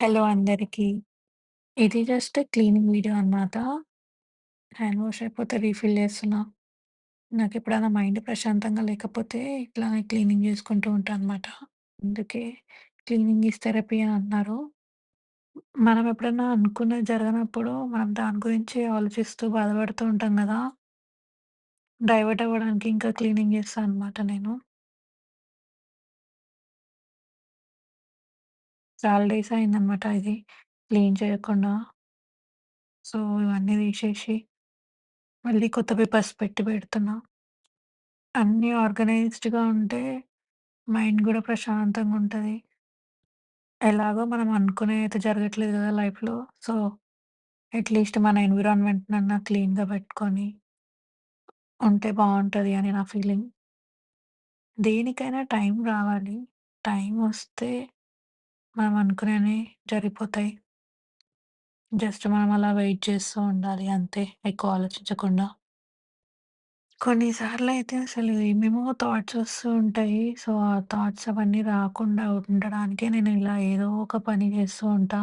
Hello అందరికీ ఇది just cleaning video అనమాట. హ్యాండ్ వాష్ అయిపోతే రీఫిల్ చేస్తున్నా. నాకెప్పుడైనా మైండ్ ప్రశాంతంగా లేకపోతే ఇట్లానే క్లీనింగ్ చేసుకుంటూ ఉంటా అనమాట. అందుకే క్లీనింగ్ ఈజ్ థెరపీ అని అన్నారు. మనం ఎప్పుడన్నా అనుకున్నది జరగనప్పుడు మనం దాని గురించి ఆలోచిస్తూ బాధపడుతూ ఉంటాం గదా! డైవర్ట్ అవ్వడానికి ఇంకా క్లీనింగ్ చేస్తాను అనమాట నేను. చాలా డేస్ అయిందనమాట ఇది క్లీన్ చేయకుండా. సో, ఇవన్నీ తీసేసి మళ్ళీ కొత్త పేపర్స్ పెట్టి పెడుతున్నా. అన్నీ ఆర్గనైజ్డ్‌గా ఉంటే మైండ్ గూడా ఉంటుంది ఎలాగో మనం అనుకునేదైతే జరగట్లేదు గదా లైఫ్‌లో. సో, అట్‌లీస్ట్ మన ఎన్విరాన్మెంట్‌నన్నా క్లీన్‌గా పెట్టుకొని ఉంటే బావుంటది అని నా ఫీలింగ్. దేనికైనా టైం రావాలి. టైం వస్తే మనం అనుకునేవి జరిగిపోతాయి. జస్ట్ మనం అలా వెయిట్ చేస్తూ ఉండాలి అంతే ఎక్కువ ఆలోచించకుండా. కొన్నిసార్లయితే అసలు ఏమేమో థాట్స్ వస్తూ ఉంటాయి. సో, ఆ థాట్స్ అవన్నీ రాకుండా ఉండడానికే నేను ఇలా ఏదో ఒక పని చేస్తూ ఉంటా.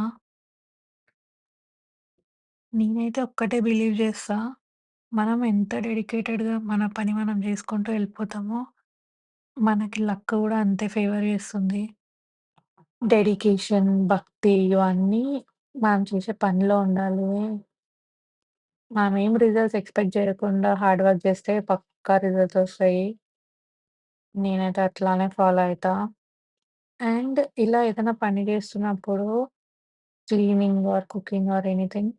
నేనైతే ఒక్కటే బిలీవ్ చేస్తా. మనం ఎంత డెడికేటెడ్‌గా మన పని మనం చేసుకుంటూ వెళ్ళిపోతామో, మనకి లక్ కూడా అంతే ఫేవర్ చేస్తుంది. డెడికేషన్, భక్తి ఇవన్నీ మనం చేసే పనిలో ఉండాలి. మనం ఏం రిజల్ట్స్ ఎక్స్‌పెక్ట్ చేయకుండా హార్డ్ వర్క్ చేస్తే పక్కా రిజల్ట్స్ వస్తాయి. నేనైతే అట్లానే ఫాలో అయితా. అండ్ ఇలా ఏదైనా పని చేస్తున్నప్పుడు cleaning or cooking or anything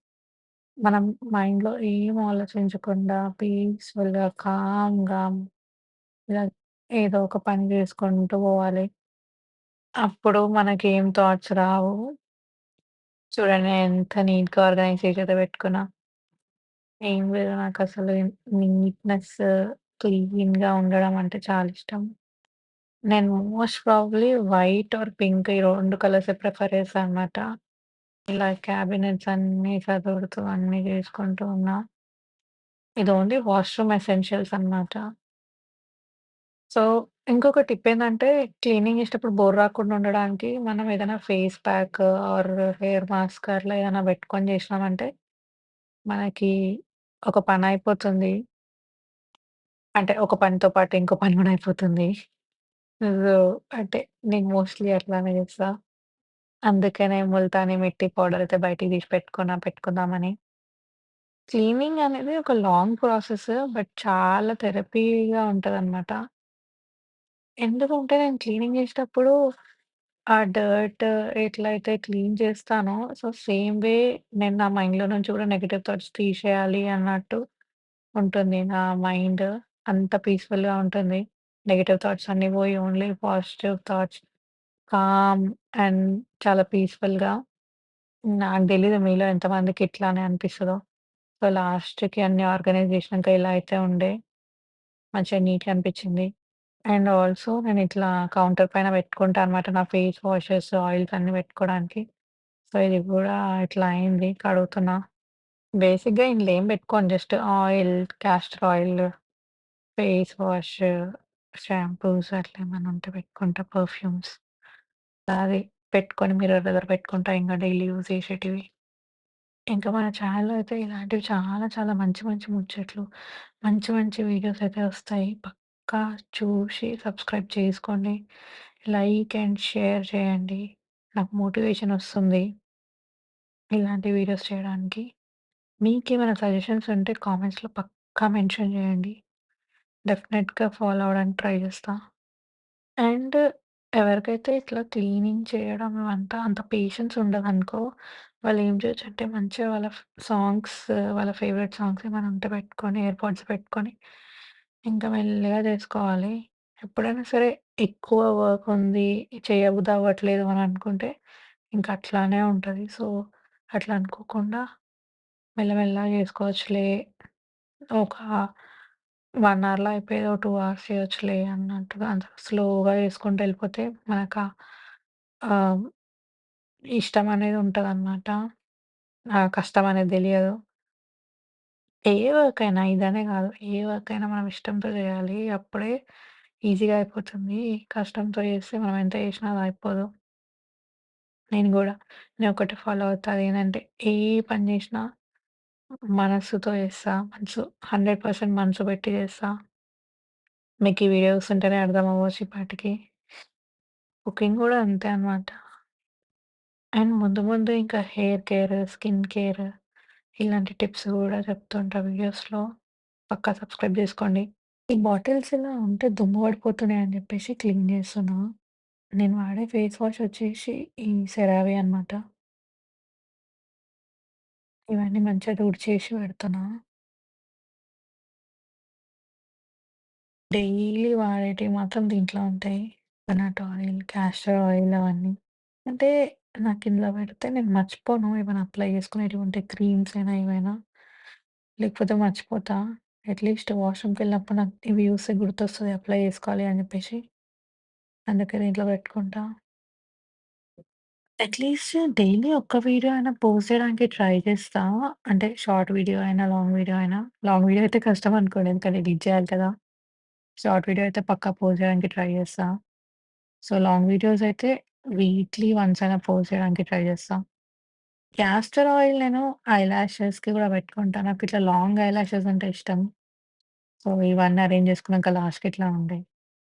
మనం మైండ్‌లో ఏం ఆలోచించకుండా పీస్‌ఫుల్‌గా, కామ్‌గా ఇలా ఏదో ఒక పని చేసుకుంటూ పోవాలి. అప్పుడు మనకేం థాట్స్ రావు. చూడండి ఎంత నీట్‌గా ఆర్గనైజ్ చేసేదో పెట్టుకున్నా. ఏం లేదు నాకసలు నీట్‌నెస్, క్లీన్‌గా ఉండడం అంటే చాలా ఇష్టం. నేను most probably white or pink ఈ 2 కలర్సే ప్రిఫర్ చేస్తా అనమాట. ఇలా క్యాబినెట్స్ అన్నీ సదురుతూ అన్నీ చేసుకుంటూ ఉన్నా. ఇది ఓన్లీ వాష్‌రూమ్ ఎసెన్షియల్స్ అనమాట. సో, ఇంకొక టిప్ ఏందంటే క్లీనింగ్ చేసేటప్పుడు బోర్ రాకుండా ఉండడానికి మనం ఏదైనా face pack or hair mask అట్లా ఏదైనా పెట్టుకొని చేసినామంటే మనకి ఒక పనయిపోతుంది. అంటే ఒక పనితో పాటు ఇంకో పని కూడా అయిపోతుంది. సో, అంటే నేను మోస్ట్‌లీ అట్లానే చేస్తా. అందుకనే ముల్తానీ మిట్టి పౌడర్ అయితే బయటికి తీసి పెట్టుకున్నా పెట్టుకుందామని. క్లీనింగ్ అనేది ఒక లాంగ్ ప్రాసెస్. బట్ చాలా థెరపీగా ఉంటదనమాట. ఎందుకంటే నేను క్లీనింగ్ చేసేటప్పుడు ఆ డర్ట్ ఎట్లయితే క్లీన్ చేస్తానో, సో, సేమ్ వే నేను నా మైండ్‌లో నుంచి కూడా నెగెటివ్ థాట్స్ తీసేయాలి అన్నట్టు ఉంటుంది నా మైండ్. అంత పీస్‌ఫుల్‌గా ఉంటుంది. నెగెటివ్ థాట్స్ అన్నీ పోయి only positive thoughts, calm and చాలా పీస్‌ఫుల్‌గా నాకు తెలీదు మీలో ఎంతమందికి ఇట్లానే అనిపిస్తదో. సో, లాస్ట్‌కి అన్నీ ఆర్గనైజ్ చేసినాక ఇలా అయితే ఉండే. మంచిగా నీట్‌గా అనిపించింది. అండ్ ఆల్సో నేను ఇట్లా కౌంటర్ పైన పెట్టుకుంటా అనమాట. నా ఫేస్ వాషెస్, ఆయిల్స్ అన్నీ పెట్టుకోవడానికి. సో, ఇది గూడా ఇట్లా అయింది. కడుగుతున్నా. బేసిక్‌గా ఇందులో ఏం పెట్టుకోను. Just oil, castor oil, face wash, shampoos అట్లా ఏమన్నా ఉంటే పెట్టుకుంటా. పర్ఫ్యూమ్స్. అది పెట్టుకొని మిర్రర్ దగ్గర పెట్టుకుంటా ఇంకా డైలీ యూజ్ చేసేటివి. ఇంకా మన ఛానెల్‌లో అయితే ఇలాంటివి చాలా చాలా మంచి మంచి ముచ్చట్లు, మంచి మంచి వీడియోస్ అయితే వస్తాయి. పక్కా చూసి సబ్స్క్రైబ్ చేసుకోండి. లైక్ అండ్ షేర్ చేయండి. నాకు మోటివేషన్ వస్తుంది. ఇలాంటి వీడియోస్ చేయడానికి. మీకేమైనా సజెషన్స్ ఉంటే కామెంట్స్‌లో పక్కా మెన్షన్ చేయండి. డెఫినెట్‌గా ఫాలో అవ్వడానికి ట్రై చేస్తా. అండ్ ఎవరికైతే ఇట్లా క్లీనింగ్ చేయడం ఇవంతా అంత పేషెన్స్ ఉండదనుకో, వాళ్ళేం చేయొచ్చంటే మంచిగా వాళ్ళ ఫ్ సాంగ్స్ వాళ్ళ ఫేవరెట్ సాంగ్స్ ఏమైనా ఉంటే పెట్టుకొని, ఎయిర్పోడ్స్ పెట్టుకొని, ఇంకా మెల్లిగా చేసుకోవాలి. ఎప్పుడైనా సరే ఎక్కువ వర్క్ ఉంది, చేయబుద్ధి అవ్వట్లేదు అని అనుకుంటే, ఇంక అట్లానే ఉంటది. సో, అట్లా అనుకోకుండా మెల్లమెల్లగా చేసుకోవచ్చులే. ఒక 1 అవర్‌లో అయిపోయేది ఒక 2 అవర్స్ చేయొచ్చులే అన్నట్టుగా అంత స్లోగా చేసుకుంటూ వెళ్ళిపోతే మనకా ఆహ్, ఇష్టం అనేది ఉంటదనమాట. ఆ కష్టం అనేది తెలియదు. ఏ వర్క్ అయినా ఇదనే కాదు. ఏ వర్క్ అయినా మనం ఇష్టంతో చేయాలి. అప్పుడే ఈజీగా అయిపోతుంది. కష్టంతో చేస్తే మనం ఎంత చేసినా అది అయిపోదు. నేను గూడా. ఒకటి ఫాలో అవుతా. అదేంటంటే ఏ పని చేసినా మనస్సుతో చేస్తా. మనసు 100% మనసు పెట్టి చేస్తా. మీకు ఈ వీడియో చూస్తుంటేనే అర్థమవ్వచ్చు ఈ పాటికి. కుకింగ్ గూడా అంతే అనమాట. అండ్ ముందు ముందు ఇంకా హెయిర్ కేర్, స్కిన్ కేర్ ఇలాంటి టిప్స్ గూడా చెప్తుంటా వీడియోస్‌లో. పక్కా సబ్స్క్రైబ్ జేసుకోండి. ఈ బాటిల్స్ ఇలా ఉంటే దుమ్ము పడిపోతున్నాయి అని జెప్పేసి క్లీన్ జేస్తున్నా. నేను వాడే ఫేస్ వాష్ వచ్చేసి ఈ సెరావే అనమాట. ఇవన్నీ మంచిగా తుడిచేసి పెడుతున్నా. డైలీ వాడేటివి మాత్రం దీంట్లో ఉంటాయి. కోకోనట్ ఆయిల్, కాస్టర్ ఆయిల్ అవన్నీ. అంటే నాకు ఇందులో పెడితే నేను మర్చిపోను. ఏమైనా అప్లై చేసుకునేటివి ఉంటే క్రీమ్స్ అయినా ఏవైనా. లేకపోతే మర్చిపోతా. అట్‌లీస్ట్ వాష్‌రూమ్‌కెళ్ళినప్పుడు నాకు ఇవి చూస్తే గుర్తొస్తది అప్లై చేసుకోవాలి అని జెప్పేసి. అందుకే దీంట్లో పెట్టుకుంటా. అట్‌లీస్ట్ డైలీ ఒక్క వీడియో అయినా పోస్ట్ చేయడానికి ట్రై చేస్తా. అంటే షార్ట్ వీడియో అయినా, లాంగ్ వీడియో అయినా. లాంగ్ వీడియో అయితే కష్టం అనుకోండి. ఎందుకంటే ఎడిట్ చేయాలి కదా! షార్ట్ వీడియో అయితే పక్కా పోస్ట్ చేయడానికి ట్రై చేస్తా. సో, లాంగ్ వీడియోస్ అయితే వీక్లీ వన్స్ అయినా పోస్ట్ చేయడానికి ట్రై చేస్తా. క్యాస్టర్ ఆయిల్ నేను ఐలాషెస్‌కి గూడా పెట్టుకుంటా. నాకిట్లా లాంగ్ ఐలాషెస్ అంటే ఇష్టం. సో, ఇవన్నీ అరేంజ్ చేసుకున్నాక లాస్ట్‌కి ఇట్లా ఉంటాయి.